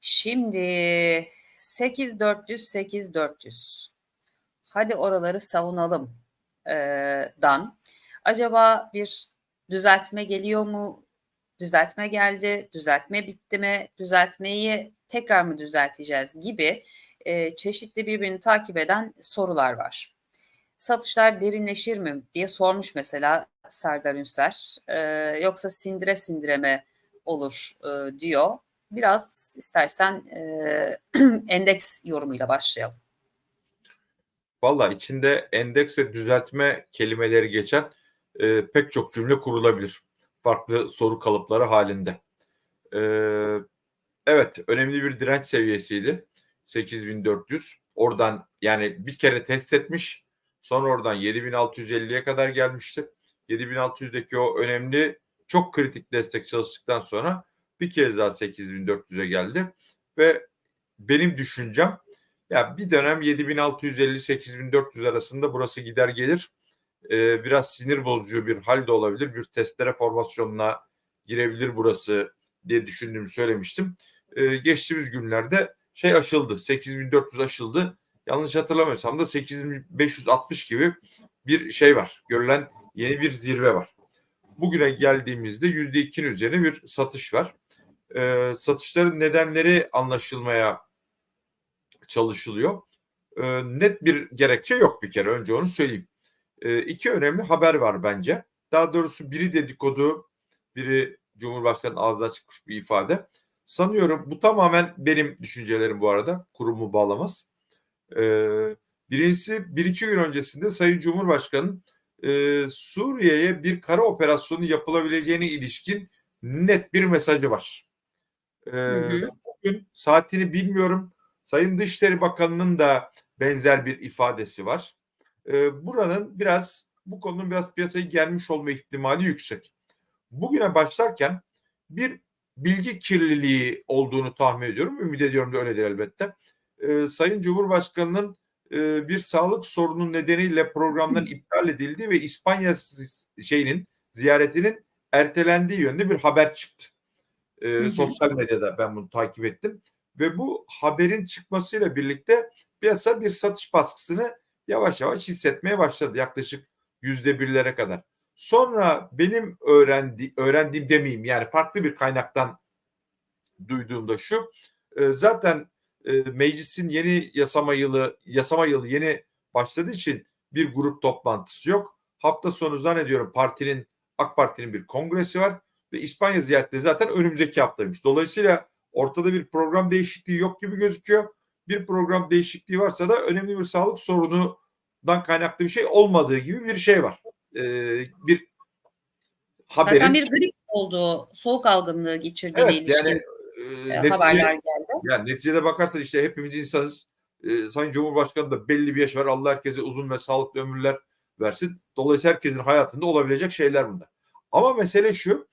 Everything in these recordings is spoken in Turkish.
Şimdi 8400 8400. Hadi oraları savunalım eee, dan. Acaba bir düzeltme geliyor mu? Düzeltme geldi, düzeltme bitti mi? Düzeltmeyi tekrar mı düzelteceğiz gibi eee, çeşitli birbirini takip eden sorular var. Satışlar derinleşir mi diye sormuş mesela Serdar Ünser. Eee, yoksa sindire sindire mi olur eee, diyor. Biraz istersen eee, endeks yorumuyla başlayalım. Valla içinde endeks ve düzeltme kelimeleri geçen e, pek çok cümle kurulabilir. Farklı soru kalıpları halinde. E, evet önemli bir direnç seviyesiydi. 8400. Oradan yani bir kere test etmiş. Sonra oradan 7650'ye kadar gelmişti. 7600'deki o önemli çok kritik destek çalıştıktan sonra bir kez daha 8400'e geldi. Ve benim düşüncem ya bir dönem 7650-8400 arasında burası gider gelir. Ee, biraz sinir bozucu bir hal de olabilir. Bir testere formasyonuna girebilir burası diye düşündüğümü söylemiştim. Ee, geçtiğimiz günlerde şey aşıldı. 8400 aşıldı. Yanlış hatırlamıyorsam da 8560 gibi bir şey var. Görülen yeni bir zirve var. Bugüne geldiğimizde %2'nin üzerine bir satış var. Ee, satışların nedenleri anlaşılmaya çalışılıyor. E, net bir gerekçe yok bir kere önce onu söyleyeyim. E, iki önemli haber var bence. Daha doğrusu biri dedikodu, biri Cumhurbaşkanı ağzından çıkmış bir ifade. Sanıyorum bu tamamen benim düşüncelerim bu arada. Kurumu bağlamaz. E, birincisi bir iki gün öncesinde Sayın Cumhurbaşkanı'nın e, Suriye'ye bir kara operasyonu yapılabileceğine ilişkin net bir mesajı var. E, Hı hı. Bugün saatini bilmiyorum Sayın Dışişleri Bakanı'nın da benzer bir ifadesi var. Ee, buranın biraz bu konunun biraz piyasayı gelmiş olma ihtimali yüksek. Bugüne başlarken bir bilgi kirliliği olduğunu tahmin ediyorum. Ümit ediyorum da öyledir elbette. Ee, Sayın Cumhurbaşkanı'nın e, bir sağlık sorunu nedeniyle programdan iptal edildiği ve İspanya şeyinin ziyaretinin ertelendiği yönde bir haber çıktı. Hı hı. sosyal medyada ben bunu takip ettim ve bu haberin çıkmasıyla birlikte piyasa bir satış baskısını yavaş yavaş hissetmeye başladı yaklaşık yüzde birlere kadar. Sonra benim öğrendi, öğrendiğim demeyeyim yani farklı bir kaynaktan duyduğumda şu e, zaten e, meclisin yeni yasama yılı yasama yılı yeni başladığı için bir grup toplantısı yok. Hafta sonu zannediyorum partinin AK Parti'nin bir kongresi var ve İspanya ziyaretleri zaten önümüzdeki haftaymış. Dolayısıyla ortada bir program değişikliği yok gibi gözüküyor. Bir program değişikliği varsa da önemli bir sağlık sorunundan kaynaklı bir şey olmadığı gibi bir şey var. Ee, bir haberin... Zaten bir grip olduğu, soğuk algınlığı geçirdiğine Evet ilişkin yani e, e, neticede, haberler geldi. yani neticede bakarsan işte hepimiz insanız. E, Sayın Cumhurbaşkanı da belli bir yaş var. Allah herkese uzun ve sağlıklı ömürler versin. Dolayısıyla herkesin hayatında olabilecek şeyler bunlar. Ama mesele şu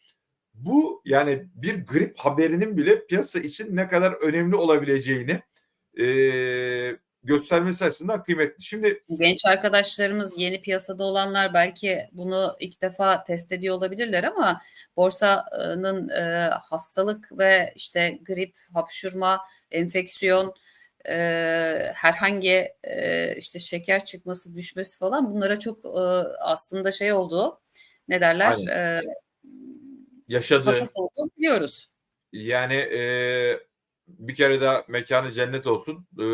bu yani bir grip haberinin bile piyasa için ne kadar önemli olabileceğini e, göstermesi açısından kıymetli. Şimdi Genç arkadaşlarımız yeni piyasada olanlar belki bunu ilk defa test ediyor olabilirler ama borsanın e, hastalık ve işte grip, hapşurma, enfeksiyon, e, herhangi e, işte şeker çıkması, düşmesi falan bunlara çok e, aslında şey oldu. Ne derler? Aynen. E, yaşadığı hassas olduğunu biliyoruz. yani e, bir kere daha mekanı cennet olsun. E,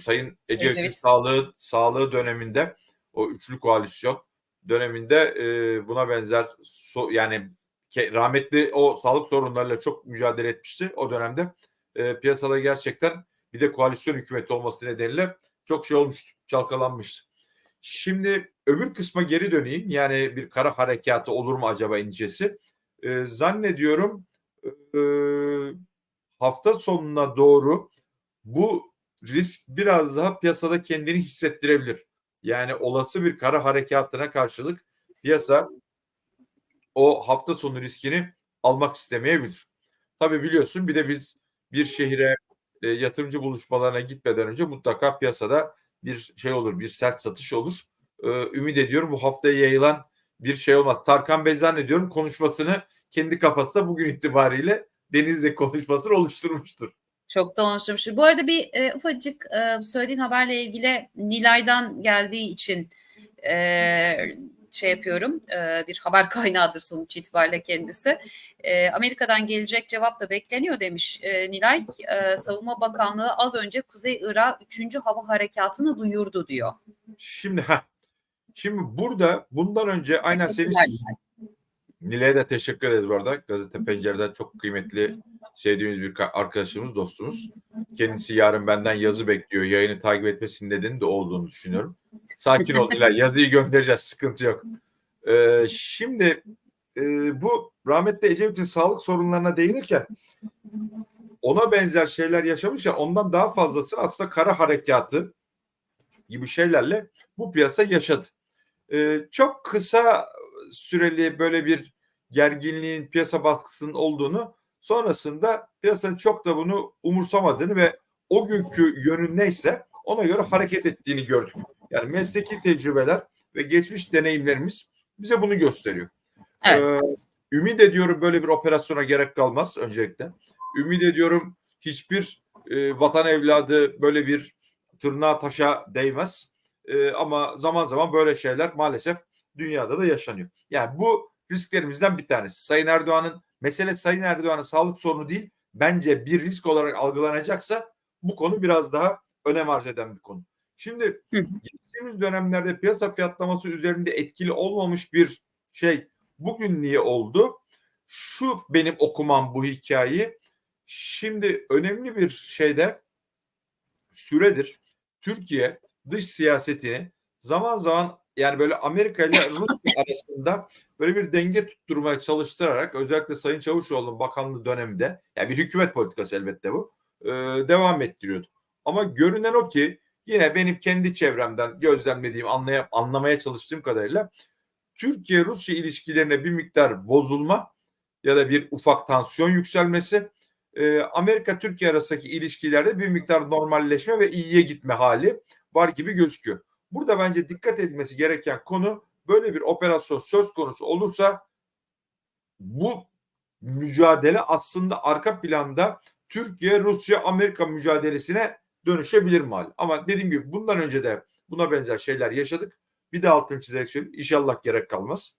Sayın Ecevit'in Ecevit. sağlığı sağlığı döneminde o üçlü koalisyon döneminde e, buna benzer so, yani ke, rahmetli o sağlık sorunlarıyla çok mücadele etmişti o dönemde. E, piyasada gerçekten bir de koalisyon hükümeti olması nedeniyle çok şey olmuştu, çalkalanmıştı. Şimdi öbür kısma geri döneyim. Yani bir kara harekatı olur mu acaba incesi? E, zannediyorum e, hafta sonuna doğru bu risk biraz daha piyasada kendini hissettirebilir. Yani olası bir kara harekatına karşılık piyasa o hafta sonu riskini almak istemeyebilir. Tabii biliyorsun bir de biz bir şehire e, yatırımcı buluşmalarına gitmeden önce mutlaka piyasada bir şey olur, bir sert satış olur. Ee, ümit ediyorum bu haftaya yayılan bir şey olmaz. Tarkan Bey zannediyorum konuşmasını kendi kafasında bugün itibariyle Deniz'le konuşmasını oluşturmuştur. Çok da oluşturmuş. Bu arada bir e, ufacık e, söylediğin haberle ilgili Nilay'dan geldiği için e, şey yapıyorum. E, bir haber kaynağıdır sonuç itibariyle kendisi. E, Amerika'dan gelecek cevap da bekleniyor demiş e, Nilay. E, Savunma Bakanlığı az önce Kuzey Irak 3. Hava Harekatı'nı duyurdu diyor. Şimdi ha. Şimdi burada bundan önce aynen senin Nilay'a da teşekkür ederiz bu arada. Gazete Pencere'den çok kıymetli sevdiğimiz bir ka- arkadaşımız, dostumuz. Kendisi yarın benden yazı bekliyor. Yayını takip etmesinin nedeni de olduğunu düşünüyorum. Sakin ol Nilay. Yazıyı göndereceğiz. Sıkıntı yok. Ee, şimdi e, bu rahmetli Ecevit'in sağlık sorunlarına değinirken ona benzer şeyler yaşamış ya ondan daha fazlası aslında kara harekatı gibi şeylerle bu piyasa yaşadı. Ee, çok kısa süreli böyle bir gerginliğin piyasa baskısının olduğunu sonrasında piyasanın çok da bunu umursamadığını ve o günkü yönü neyse ona göre hareket ettiğini gördük. Yani mesleki tecrübeler ve geçmiş deneyimlerimiz bize bunu gösteriyor. Evet. Ee, ümit ediyorum böyle bir operasyona gerek kalmaz öncelikle. Ümit ediyorum hiçbir e, vatan evladı böyle bir tırnağa taşa değmez. E, ama zaman zaman böyle şeyler maalesef dünyada da yaşanıyor. Yani bu risklerimizden bir tanesi. Sayın Erdoğan'ın mesele Sayın Erdoğan'ın sağlık sorunu değil. Bence bir risk olarak algılanacaksa bu konu biraz daha önem arz eden bir konu. Şimdi geçtiğimiz dönemlerde piyasa fiyatlaması üzerinde etkili olmamış bir şey bugün niye oldu? Şu benim okumam bu hikayeyi. Şimdi önemli bir şeyde süredir Türkiye dış siyasetini zaman zaman yani böyle Amerika ile Rusya arasında böyle bir denge tutturmaya çalıştırarak özellikle Sayın Çavuşoğlu'nun bakanlığı döneminde yani bir hükümet politikası elbette bu e, devam ettiriyordu. Ama görünen o ki yine benim kendi çevremden gözlemlediğim anlaya, anlamaya çalıştığım kadarıyla Türkiye-Rusya ilişkilerine bir miktar bozulma ya da bir ufak tansiyon yükselmesi e, Amerika-Türkiye arasındaki ilişkilerde bir miktar normalleşme ve iyiye gitme hali var gibi gözüküyor. Burada bence dikkat edilmesi gereken konu böyle bir operasyon söz konusu olursa bu mücadele aslında arka planda Türkiye-Rusya-Amerika mücadelesine dönüşebilir mi hali? Ama dediğim gibi bundan önce de buna benzer şeyler yaşadık. Bir de altını çizerek söyleyeyim. İnşallah gerek kalmaz.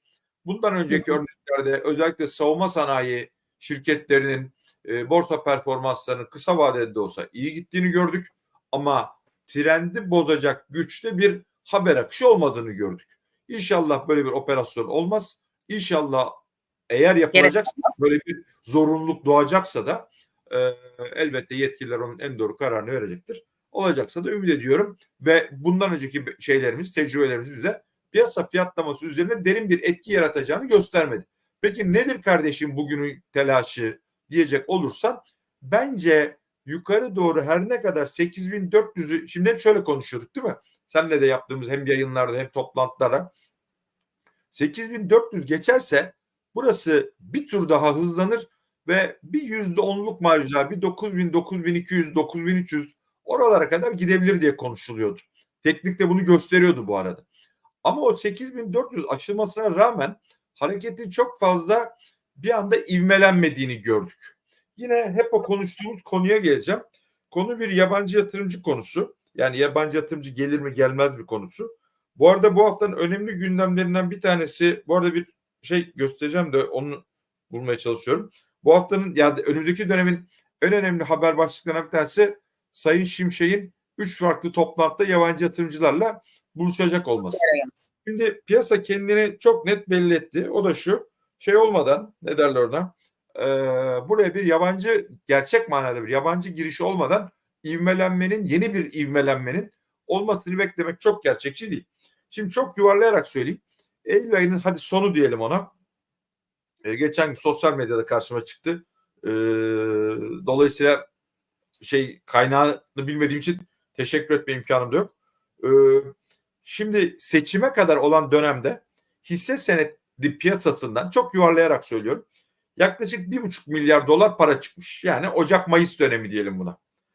Bundan önceki örneklerde özellikle savunma sanayi şirketlerinin e, borsa performanslarının kısa vadede de olsa iyi gittiğini gördük. Ama trendi bozacak güçte bir haber akışı olmadığını gördük. İnşallah böyle bir operasyon olmaz. İnşallah eğer yapılacaksa böyle bir zorunluluk doğacaksa da e, elbette yetkililer onun en doğru kararını verecektir. Olacaksa da ümit ediyorum ve bundan önceki şeylerimiz, tecrübelerimiz bize piyasa fiyatlaması üzerine derin bir etki yaratacağını göstermedi. Peki nedir kardeşim bugünün telaşı diyecek olursan bence yukarı doğru her ne kadar 8400'ü şimdi hep şöyle konuşuyorduk değil mi? Senle de yaptığımız hem yayınlarda hem toplantılara 8400 geçerse burası bir tur daha hızlanır ve bir yüzde onluk marjla bir 9000, 9200, 9300 oralara kadar gidebilir diye konuşuluyordu. Teknik de bunu gösteriyordu bu arada. Ama o 8400 aşılmasına rağmen hareketin çok fazla bir anda ivmelenmediğini gördük. Yine hep o konuştuğumuz konuya geleceğim. Konu bir yabancı yatırımcı konusu. Yani yabancı yatırımcı gelir mi gelmez mi konusu. Bu arada bu haftanın önemli gündemlerinden bir tanesi, bu arada bir şey göstereceğim de onu bulmaya çalışıyorum. Bu haftanın yani önümüzdeki dönemin en önemli haber başlıklarından bir tanesi Sayın Şimşek'in üç farklı toplantıda yabancı yatırımcılarla buluşacak olması. Şimdi piyasa kendini çok net belli etti. O da şu şey olmadan ne derler ona e, buraya bir yabancı gerçek manada bir yabancı girişi olmadan ivmelenmenin yeni bir ivmelenmenin olmasını beklemek çok gerçekçi değil. Şimdi çok yuvarlayarak söyleyeyim. Eylül ayının hadi sonu diyelim ona. E, geçen gün sosyal medyada karşıma çıktı. E, dolayısıyla şey kaynağını bilmediğim için teşekkür etme imkanım da yok. E, şimdi seçime kadar olan dönemde hisse senedi piyasasından çok yuvarlayarak söylüyorum. Yaklaşık bir buçuk milyar dolar para çıkmış. Yani Ocak-Mayıs dönemi diyelim buna.